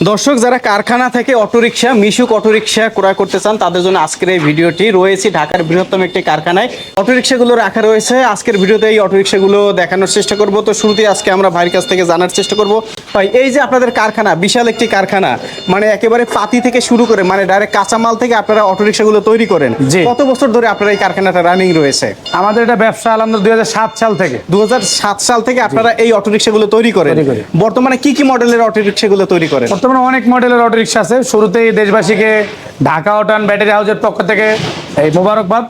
দর্শক যারা কারখানা থেকে অটোরিকশা মিশুক অটোরিকশা ক্রয় করতে চান তাদের জন্য আজকের এই ভিডিওটি। রয়েছে ঢাকার বৃহত্তম একটি কারখানায়। অটোরিকশাগুলো রাখা রয়েছে। আজকের ভিডিওতে এই অটোরিকশাগুলো দেখানোর চেষ্টা করব। তো শুরুতে আজকে আমরা ভাইয়ের কাছ থেকে জানার চেষ্টা করব। ভাই এই যে আপনাদের কারখানা বিশাল একটি কারখানা মানে একেবারে পাতি থেকে শুরু করে মানে ডাইরেক্ট কাঁচামাল থেকে আপনারা অটোরিকশাগুলো তৈরি করেন। জি। কত বছর ধরে আপনারা এই কারখানাটা রানিং রয়েছে? আমাদের এটা ব্যবসা আলহামদুলিল্লাহ দুই সাল থেকে। দু হাজার সাত সাল থেকে আপনারা এই অটোরিকশাগুলো তৈরি করেন। বর্তমানে কি কি মডেলের অটোরিকশাগুলো তৈরি করেন? বর্তমানে অনেক মডেলের অটো রিক্সা আছে। শুরুতেই দেশবাসীকে ঢাকা অটান ব্যাটারি হাউসের পক্ষ থেকে এই মোবারকবাদ।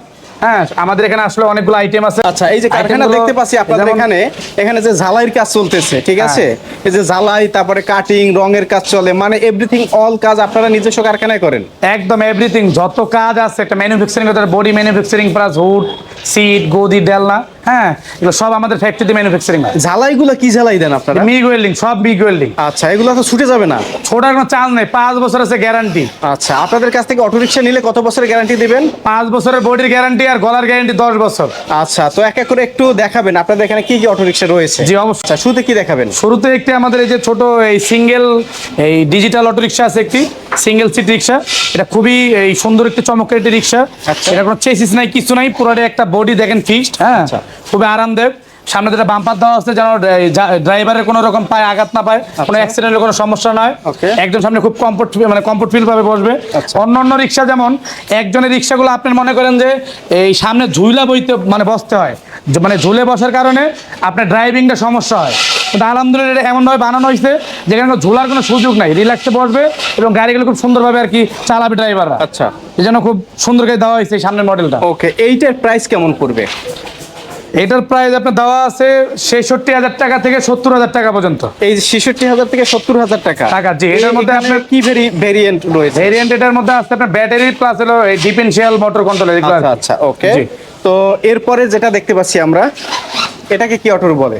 হ্যাঁ আমাদের এখানে আসলে অনেকগুলো আইটেম আছে। আচ্ছা এই যে কারখানা দেখতে পাচ্ছি আপনাদের এখানে এখানে যে ঝালাইয়ের কাজ চলতেছে ঠিক আছে? এই যে ঝালাই তারপরে কাটিং রঙের কাজ চলে মানে এভরিথিং অল কাজ আপনারা নিজস্ব কারখানায় করেন? একদম এভরিথিং যত কাজ আছে একটা manufacturing body manufacturing plus hood seat গদি ডেলনা হ্যাঁ এগুলো সব আমাদের ফ্যাক্টরিতে ম্যানুফ্যাকচারিং হয়। ঝালাইগুলো কি ঝালাই দেন আপনারা? মিগ ওয়েল্ডিং সব মিগ ওয়েল্ডিং আচ্ছা এগুলো তো ছুটে যাবে না। ছোটার কোনো চান্স নেই পাঁচ বছর আছে গ্যারান্টি আচ্ছা আপনাদের কাছ থেকে অটোরিকশা নিলে কত বছরের গ্যারান্টি দিবেন? পাঁচ বছরের বডির গ্যারান্টি আর গলার গ্যারান্টি দশ বছর। আচ্ছা তো এক এক করে একটু দেখাবেন আপনাদের এখানে কি কি অটোরিকশা রয়েছে? জি অবশ্যই। আচ্ছা শুরুতে কি দেখাবেন? শুরুতে একটি আমাদের এই যে ছোট এই সিঙ্গেল এই ডিজিটাল অটো রিক্সা আছে একটি সিঙ্গেল সিট রিক্সা এটা খুবই এই সুন্দর একটি চমকের একটি রিক্সা আচ্ছা। এটা কোনো চেসিস নাই কিছু নাই পুরোটা একটা বডি দেখেন ফিক্সড হ্যাঁ। আচ্ছা। খুবই আরামদায়ক। সামনে যেটা বাম্পার দেওয়া আছে যেন ড্রাইভারের কোনো রকম পায়ে আঘাত না পায় কোনো অ্যাক্সিডেন্টের কোনো সমস্যা নয়. একজন সামনে খুব কমফোর্ট মানে কমফোর্ট ফিল ভাবে বসবে। আচ্ছা। অন্য অন্য রিক্সা যেমন একজনের রিক্সাগুলো আপনি মনে করেন যে এই সামনে ঝুলা বইতে মানে বসতে হয়। মানে ঝুলে বসার কারণে আপনার ড্রাইভিংটা সমস্যা হয়। কিন্তু আলহামদুলিল্লাহ এটা এমনভাবে বানানো হয়েছে যেখানে ঝুলার কোনো সুযোগ নাই। রিল্যাক্সে বসবে এবং গাড়িগুলো খুব সুন্দরভাবে আর কি চালাবে ড্রাইভাররা আচ্ছা। এই জন্য খুব সুন্দর করে দেওয়া হয়েছে এই সামনের মডেলটা ওকে এইটার প্রাইস কেমন পড়বে? এটার প্রাইস আপনার দেওয়া আছে ছেষট্টি হাজার টাকা থেকে সত্তর হাজার টাকা পর্যন্ত। এই ছেষট্টি হাজার থেকে সত্তর হাজার টাকা। টাকা, জি, এটার মধ্যে আপনার- কি ভেরিয়েন্ট রয়েছে? ভেরিয়েন্ট এটার মধ্যে আছে আপনার ব্যাটারি প্লাস হলো এই ডিফেন্সিয়াল মোটর কন্ট্রোল আচ্ছা আচ্ছা ওকে জি। তো এরপরে যেটা দেখতে পাচ্ছি আমরা এটাকে কি অটোর বলে?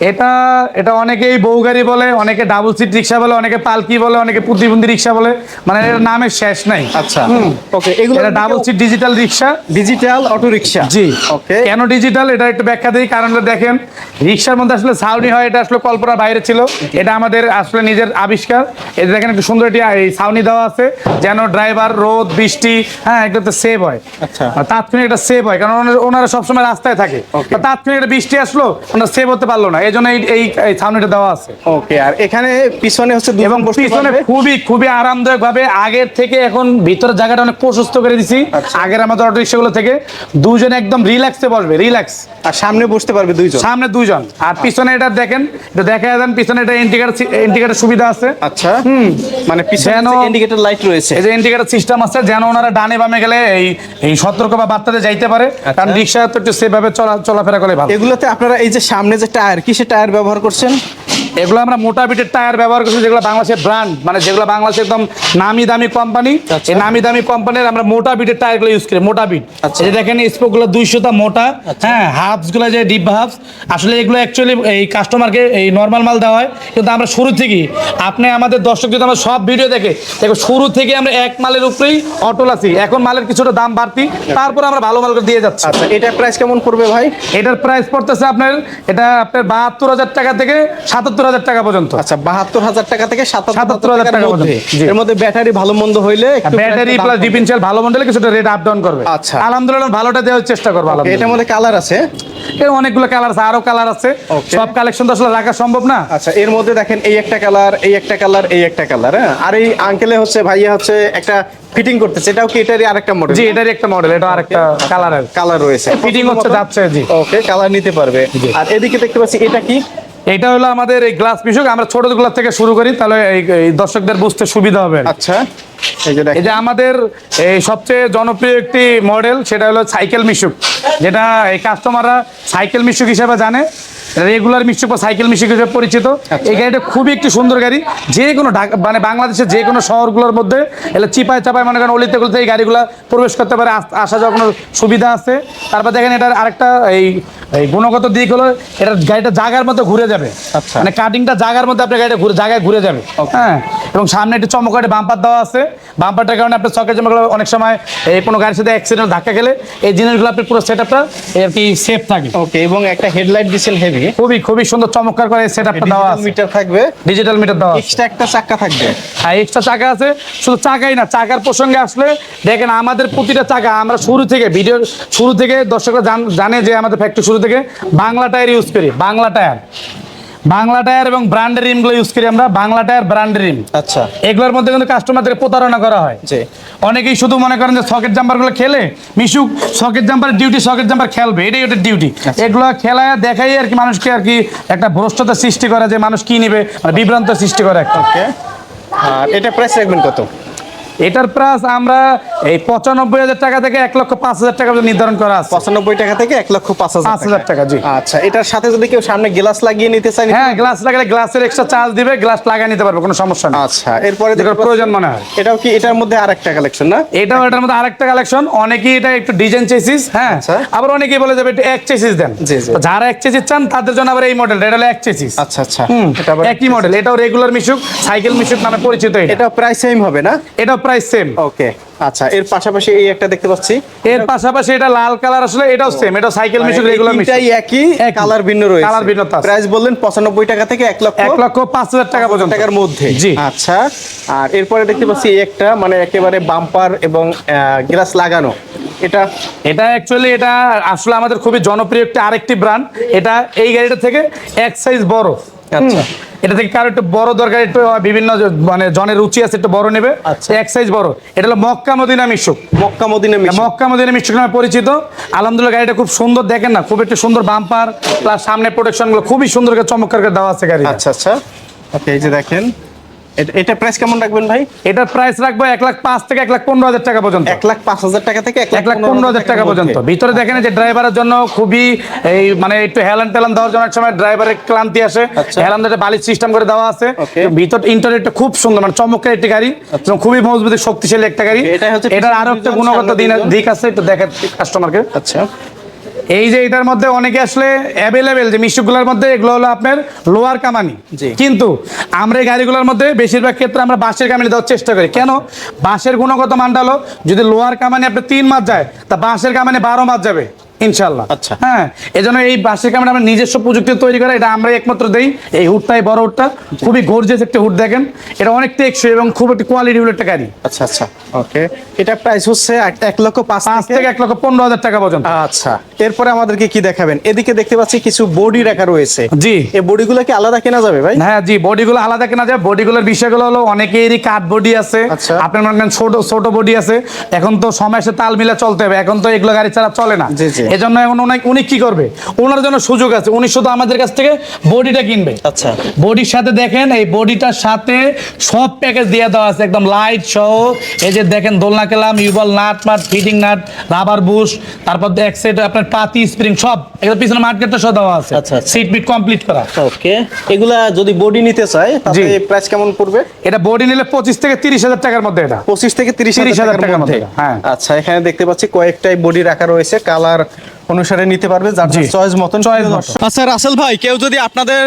এটা এটা অনেকেই বউ গাড়ি বলে অনেকে ডাবল সিট রিক্সা বলে অনেকে পালকি বলে অনেকে প্রতিবন্ধী রিক্সা বলে। মানে এর নামের শেষ নাই। আচ্ছা। ওকে এগুলো এটা double seat digital rickshaw digital auto rickshaw জি। ওকে কেন ডিজিটাল এটা একটু ব্যাখ্যা দিই কারণটা দেখেন রিক্সার মধ্যে আসলে ছাউনি হয় এটা আসলে কল্পনার বাইরে ছিল। এটা আমাদের আসলে নিজের আবিষ্কার। এটা দেখেন একটু সুন্দর একটি এই ছাউনি দেওয়া আছে যেন ড্রাইভার রোদ বৃষ্টি হ্যাঁ এগুলোতে সেভ হয়। আচ্ছা। তাৎক্ষণিক এটা সেভ হয় কারণ ওনারা- সবসময় রাস্তায় থাকে. তাৎক্ষণিক একটা বৃষ্টি আসলো ওনারা সেভ হতে পারল না। এই জন্য এই এই এই ছাউনিটা দেওয়া আছে। ওকে আর এখানে পিছনে হচ্ছে এবং পিছনে খুবই খুবই আরামদায়ক ভাবে আগের থেকে এখন ভিতরের জায়গাটা অনেক প্রশস্ত করে দিছি। আচ্ছা। আগের আমাদের অটো রিক্সাগুলো থেকে দুজন একদম রিল্যাক্সে বসবে রিল্যাক্স। আর সামনে বসতে পারবে দুইজন? সামনে দুজন আর পিছনে এটা দেখেন এটা দেখা দেন পিছনে এটা ইন্ডিকেটার ইন্ডিকেটার সুবিধা আছে। আচ্ছা। মানে পিছনে যেন- ইন্ডিকেটর লাইট রয়েছে। এই যে ইন্ডিকেটার সিস্টেম আছে যেন ওনারা ডানে বামে গেলে এই এই সতর্ক বা বার্তাতে যাইতে পারে। কারণ রিক্সা তো একটু সেভাবে চলা চলাফেরা করে ভালো। এগুলোতে আপনারা এই যে সামনে যে টায়ার কিসের টায়ার ব্যবহার করছেন? এগুলো আমরা মোটা বিটের টায়ার ব্যবহার করছি যেগুলো বাংলাদেশের ব্র্যান্ড মানে যেগুলো বাংলাদেশের একদম নামি দামি কোম্পানি আচ্ছা। এই নামি দামি কোম্পানির আমরা মোটা বিটের টায়ারগুলো ইউজ করি মোটা বিট আচ্ছা। যে দেখেন স্পোকগুলো দুইশোটা মোটা হ্যাঁ হাফসগুলো যে ডিপ হাফস আসলে এগুলো অ্যাকচুয়ালি এই কাস্টমারকে এই নর্মাল মাল দেওয়া হয়। কিন্তু আমরা শুরু থেকেই আপনি আমাদের দর্শক যদি আমরা সব ভিডিও দেখে দেখো শুরু থেকে আমরা এক মালের উপরেই অটল আছি। এখন মালের কিছুটা দাম বাড়তি তারপর আমরা ভালো মাল করে দিয়ে যাচ্ছি। আচ্ছা এটার প্রাইস কেমন পড়বে ভাই? এটার প্রাইস পড়তেছে আপনার এটা আপনার বাহাত্তর হাজার টাকা থেকে সাতাত্তর হাজার টাকা পর্যন্ত। আচ্ছা বাহাত্তর হাজার টাকা থেকে সাতাত্তর 77,000 টাকার টাকা পর্যন্ত। এর মধ্যে ব্যাটারি ভালো মন্দ হইলে ব্যাটারি প্লাস। ডিফেন্সিয়াল ভালো মডেলে কিছুটা রেট আপ ডাউন করবে। আচ্ছা। আলহামদুলিল্লাহ ভালোটা দেওয়ার চেষ্টা করব এটার মধ্যে কালার আছে? এর অনেকগুলো কালার আছে আরও কালার আছে। সব কালেকশন তো আসলে রাখা সম্ভব না। আচ্ছা এর মধ্যে দেখেন এই একটা কালার এই একটা কালার এই একটা কালার হ্যাঁ? আর এই আঙ্কেলে হচ্ছে ভাইয়া হচ্ছে একটা ফিটিং করতেছে। এটাও কি এটারই আরেকটা মডেল জি এটারই একটা মডেল এটা আরেকটা কালারের কালার রয়েছে। ফিটিং হচ্ছে যাচ্ছে জি। ওকে কালার নিতে পারবে। আর এদিকে দেখতে পাচ্ছি এটা কি? এটা হলো আমাদের এই গ্লাস মিশুক আমরা ছোটগুলো থেকে শুরু করি তাহলে এই দর্শকদের বুঝতে সুবিধা হবে। আচ্ছা এই যে আমাদের এই সবচেয়ে জনপ্রিয় একটি মডেল সেটা হলো সাইকেল মিশুক। যেটা এই কাস্টমাররা সাইকেল মিশুক হিসেবে জানে। রেগুলার মিশুক বা সাইকেল মিশুক হিসেবে পরিচিত। এই গাড়িটা খুবই একটি সুন্দর গাড়ি। যে কোনো ঢাকা মানে বাংলাদেশের যে কোনো শহরগুলোর মধ্যে এলে চিপায় চাপায় মনে করেন অলিতে গলিতে এই গাড়িগুলো প্রবেশ করতে পারে আস- যাওয়ার কোনো সুবিধা আছে। তারপর দেখেন এটার আরেকটা এই এই গুণগত দিক হলো এটা গাড়িটা জায়গার মধ্যে ঘুরে যাবে। আচ্ছা। মানে কাটিংটা জায়গার মধ্যে আপনার গাড়িটা ঘুরে জায়গায় ঘুরে যাবে। হ্যাঁ? এবং সামনে একটি চমকাটে বাম্পার দেওয়া আছে। বাম্পারটার কারণে আপনার চকের চমকগুলো অনেক সময় এই কোনো গাড়ির সাথে অ্যাক্সিডেন্ট ধাক্কা খেলে। এই জিনিসগুলো আপনার পুরো সেট আপটা আর কি সেফ থাকে। ওকে এবং একটা হেডলাইট দিচ্ছেন হেভি খুবই খুবই সুন্দর চমৎকার করে সেটআপটা দেওয়া আছে। মিটার থাকবে। ডিজিটাল মিটার দেওয়া এক্সট্রা একটা চাকা থাকবে। হ্যাঁ এক্সট্রা চাকা আছে। শুধু চাকাই না চাকার প্রসঙ্গে আসলে দেখেন আমাদের প্রতিটা চাকা আমরা শুরু থেকে ভিডিও শুরু থেকে দর্শকরা জান- জানে যে আমাদের ফ্যাক্টরি শুরু থেকে বাংলা টায়ার ইউজ করি বাংলা টায়ার বাংলা টায়ার এবং ব্র্যান্ডের রিমগুলো ইউজ করি আমরা বাংলা টায়ার ব্র্যান্ডের রিম। আচ্ছা। এগুলোর মধ্যে কিন্তু কাস্টমারদের প্রতারণা করা হয়। জি। অনেকেই শুধু মনে করেন যে সকেট জাম্পারগুলো খেলে Mishuk socket jumper duty socket jumper খেলবে এটাই ওটার ডিউটি এগুলো খেলায় দেখাই আর কি মানুষকে আর কি একটা ভ্রষ্টতা সৃষ্টি করে যে মানুষ কি নিবে মানে বিভ্রান্ত সৃষ্টি করে একটা। আর এটা প্রাইস রাখবেন কত? এটার প্রাইস আমরা এই পঁচানব্বই হাজার টাকা থেকে এক লক্ষ পাঁচ হাজার টাকা নির্ধারণ করা আছে। পঁচানব্বই টাকা থেকে এক লক্ষ পাঁচ হাজার পাঁচ হাজার টাকা, জি। আচ্ছা এটার সাথে যদি কেউ সামনে গ্লাস লাগিয়ে নিতে চায় হ্যাঁ গ্লাস লাগালে গ্লাসের এক্সট্রা চার্জ দিবে গ্লাস লাগিয়ে নিতে পারবে কোনো সমস্যা নেই। আচ্ছা এরপরে প্রয়োজন মনে হয়। এটাও কি এটার মধ্যে আর একটা কালেকশন না? এটাও এটার মধ্যে আরেকটা কালেকশন অনেকেই এটা একটু ডিজাইন চেসিস হ্যাঁ আচ্ছা। আবার অনেকেই বলে যাবে একটু এক চেসিস দেন। যারা এক চেসিস চান তাদের জন্য আবার এই মডেল এটা হলো এক চেসিস আচ্ছা আচ্ছা। এটা আবার একই মডেল এটাও রেগুলার মিশুক সাইকেল মিশুক নামে পরিচিত এটা। এটা প্রাইস সেম হবে না? এটাও প্রাইস সেম ওকে আচ্ছা এর পাশাপাশি এই একটা দেখতে পাচ্ছি। এর পাশাপাশি এটা লাল কালার আসলে এটাও সেম এটাও সাইকেল মিশুক রেগুলার মিশুক তিনটাই একই। কালার ভিন্ন রয়েছে। কালার ভিন্নতা। প্রাইস বললেন পঁচানব্বই টাকা থেকে এক লক্ষ এক লক্ষ পাঁচ হাজার টাকা পর্যন্ত। টাকার মধ্যে। জি। আচ্ছা আর এরপরে দেখতে পাচ্ছি এই একটা মানে একেবারে বাম্পার এবং গ্লাস লাগানো। এটা? এটা অ্যাকচুয়ালি এটা আসলে আমাদের খুবই জনপ্রিয় একটা আরেকটি ব্র্যান্ড এটা এই গাড়িটা থেকে এক সাইজ বড়। আচ্ছা। এটা থেকে কারও একটু বড় দরকার একটু বিভিন্ন মানে জনের রুচি আছে একটু বড় নেবে। আচ্ছা। এক সাইজ বড়। এটা হলো Mecca Medina Mishuk. Mecca Medina Mishuk. Mecca Medina Mishuk নামে পরিচিত। আলহামদুলিল্লাহ গাড়িটা খুব সুন্দর দেখেন না খুব একটু সুন্দর বাম্পার প্লাস সামনে প্রোটেকশনগুলো খুবই সুন্দর করে চমৎকার করে দেওয়া আছে গাড়ি আচ্ছা আচ্ছা। ওকে এই যে দেখেন। এটা- প্রাইস কেমন রাখবেন ভাই? এটার প্রাইস রাখব এক লাখ পাঁচ থেকে এক লাখ পনেরো হাজার টাকা পর্যন্ত। এক লাখ পাঁচ হাজার টাকা থেকে এক লাখ পনেরো হাজার টাকা পর্যন্ত। ভিতরে দেখেন যে ড্রাইভারের জন্য খুবই এই মানে একটু হেলান টেলান দেওয়ার জন্য সময় ড্রাইভারের ক্লান্তি আসে। আচ্ছা। হেলান বালির সিস্টেম করে দেওয়া আছে। ভিতর ইন্টারনেটটা খুব সুন্দর মানে চমৎকার একটি গাড়ি খুবই মজবুত শক্তিশালী একটা গাড়ি। এটার আরও একটা গুণগত। দিক আছে একটু দেখেন কাস্টমারকে আচ্ছা। এই যে এটার মধ্যে অনেকে আসলে অ্যাভেলেবেল যে মিশুকগুলোর মধ্যে এগুলো হলো আপনার লোয়ার কামানি। জি। কিন্তু আমরা এই গাড়িগুলোর মধ্যে বেশিরভাগ ক্ষেত্রে আমরা বাঁশের কামানি দেওয়ার চেষ্টা করি। কেন? বাঁশের গুণগত মানটা হলো যদি লোয়ার কামানি আপনার তিন মাস যায় তা বাঁশের কামানি বারো মাস যাবে। ইনশাল্লাহ আচ্ছা। হ্যাঁ এই জন্য এই বাঁশের কামানি আমরা নিজস্ব প্রযুক্তি তৈরি করা এটা আমরা একমাত্র দেই। এই হুডটাই বড় হুডটা খুবই গর্জেস একটা হুড দেখেন। এটা অনেক টেকসই এবং খুব একটি কোয়ালিটি একটা গাড়ি। আচ্ছা আচ্ছা। ওকে এটা প্রাইস হচ্ছে এক- লক্ষ পাঁচ থেকে এক লক্ষ পনেরো হাজার টাকা পর্যন্ত। আচ্ছা। এরপরে আমাদেরকে কি দেখাবেন? এদিকে দেখতে পাচ্ছি কিছু বডি রাখা রয়েছে। জি। এই বডি বডিগুলো কি আলাদা কেনা যাবে ভাই? হ্যাঁ জি বডিগুলো আলাদা কেনা যায়। বডিগুলোর বিষয়গুলো হলো অনেকেরই কাঠ বডি আছে। আচ্ছা। আপনার মনে করেন ছোট ছোট বডি আছে। এখন তো সময়ের সাথে তাল মিলে চলতে হবে। এখন তো এগুলো গাড়ি ছাড়া চলে না। জি, জি। এজন্য এখন অনেক উনি কি করবে? ওনার জন্য সুযোগ আছে। উনি শুধু আমাদের কাছ থেকে বডিটা কিনবে। আচ্ছা। বডির সাথে দেখেন এই বডিটার সাথে সব প্যাকেজ দিয়ে দেওয়া আছে। একদম লাইট সহ। এই যে দেখেন দোলনা কেলাম ইউবল নাট মাট ফিটিং নাট রাবার বুশ তারপর এক সেট আপনার পাতি স্প্রিং সব। একদম পিছনে মার্কেটটা সহ দেওয়া আছে। আচ্ছা। সিট বিট কমপ্লিট করা। ওকে। এগুলা যদি বডি নিতে চায় তাহলে। প্রাইস কেমন পড়বে? এটা বডি নিলে পঁচিশ থেকে তিরিশ হাজার টাকার মধ্যে এটা। পঁচিশ থেকে তিরিশ 30,000 হাজার টাকার মধ্যে, হ্যাঁ। আচ্ছা এখানে দেখতে পাচ্ছি কয়েকটাই বডি রাখা রয়েছে। কালার অনুসারে নিতে পারবে যার চয়েস মতন আচ্ছা রাসেল ভাই কেউ যদি আপনাদের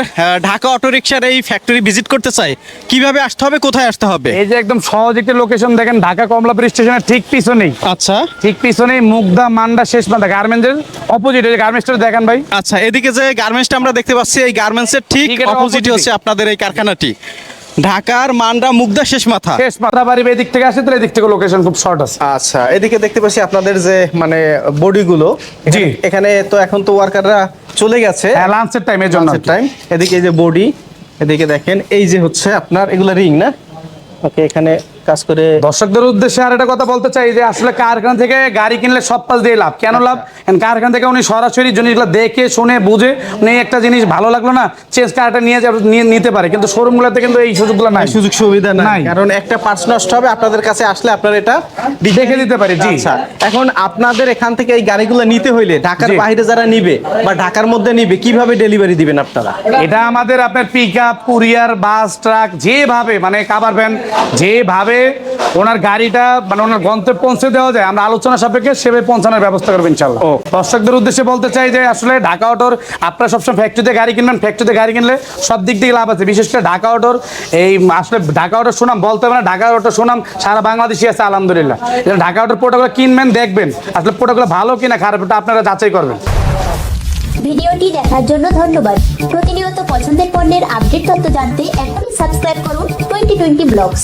ঢাকা অটো রিক্সার এই ফ্যাক্টরি ভিজিট করতে চায় কীভাবে আসতে হবে কোথায় আসতে হবে? এই যে একদম সহজ একটি লোকেশন দেখেন ঢাকা কমলাপুর স্টেশনের ঠিক পিছনেই। আচ্ছা। ঠিক পিছনেই মুগদা মান্ডা শেষ মাথা গার্মেন্টসের অপোজিট এই গার্মেন্টসটা দেখেন ভাই। আচ্ছা এদিকে যে গার্মেন্টসটা আমরা দেখতে পাচ্ছি এই গার্মেন্টসের ঠিক অপোজিটে হচ্ছে আপনাদের এই কারখানাটি। ঢাকার মান্ডা মুগদা শেষ মাথা। শেষ মাথা বাড়ি এদিক থেকে আসে তাহলে এদিক থেকে লোকেশন খুব শর্ট আছে। আচ্ছা এদিকে দেখতে পাচ্ছি আপনাদের যে মানে বডিগুলো জি। এখানে তো এখন তো ওয়ার্কাররা চলে গেছে। হ্যাঁ লাঞ্চের টাইমের জন্য টাইম এদিকে এই যে বডি এদিকে দেখেন এই যে হচ্ছে আপনার এগুলো রিং না? ওকে এখানে কাজ করে দর্শকদের উদ্দেশ্যে আর একটা কথা বলতে চাই যে আসলে কারখানা থেকে গাড়ি কিনলে সব পাশ দিয়ে লাভ। কেন লাভ? কারণ কারখানা থেকে উনি সরাসরি জিনিসগুলো দেখে শুনে বুঝে উনি একটা জিনিস ভালো লাগল না চেঞ্জ কারটা নিয়ে যাবে নিতে পারে। কিন্তু শোরুমগুলোতে কিন্তু এই সুযোগগুলো নাই। সুযোগ সুবিধা নাই। কারণ একটা পার্টস নষ্ট হবে আপনাদের কাছে আসলে আপনারা এটা দেখে দিতে পারি জি। আচ্ছা। এখন আপনাদের এখান থেকে এই গাড়িগুলো নিতে হইলে ঢাকার বাইরে যারা নিবে বা ঢাকার মধ্যে নিবে কীভাবে ডেলিভারি দিবেন আপনারা? এটা আমাদের আপনার pick up courier bus truck যেভাবে মানে কাবার ভ্যান যেভাবে ওনার গাড়িটা মানে ওনার গন্তব্যে পৌঁছে দেওয়া যায় আমরা আলোচনা সাপেক্ষে সেভাবে পৌঁছানোর ব্যবস্থা করব ইনশাল্লাহ ও। দর্শকদের উদ্দেশ্যে বলতে চাই যে আসলে ঢাকা অটোর আপনারা সবসময় ফ্যাক্টরিতে গাড়ি কিনবেন ফ্যাক্টরিতে গাড়ি কিনলে সব দিক থেকে লাভ আছে। বিশেষ করে ঢাকা অটোর এই আসলে ঢাকা অটোর সুনাম বলতে হবে না ঢাকা অটোর সুনাম সারা বাংলাদেশে আছে আলহামদুলিল্লাহ। ঢাকা অটোর প্রোডাক্টগুলো কিনবেন দেখবেন আসলে প্রোডাক্টগুলো ভালো কিনা খারাপ ওটা আপনারা যাচাই করবেন। ভিডিওটি দেখার জন্য ধন্যবাদ। প্রতিনিয়ত পছন্দের পণ্যের আপডেট তথ্য জানতে এখনই সাবস্ক্রাইব করুন টোয়েন্টি টোয়েন্টি ব্লগস।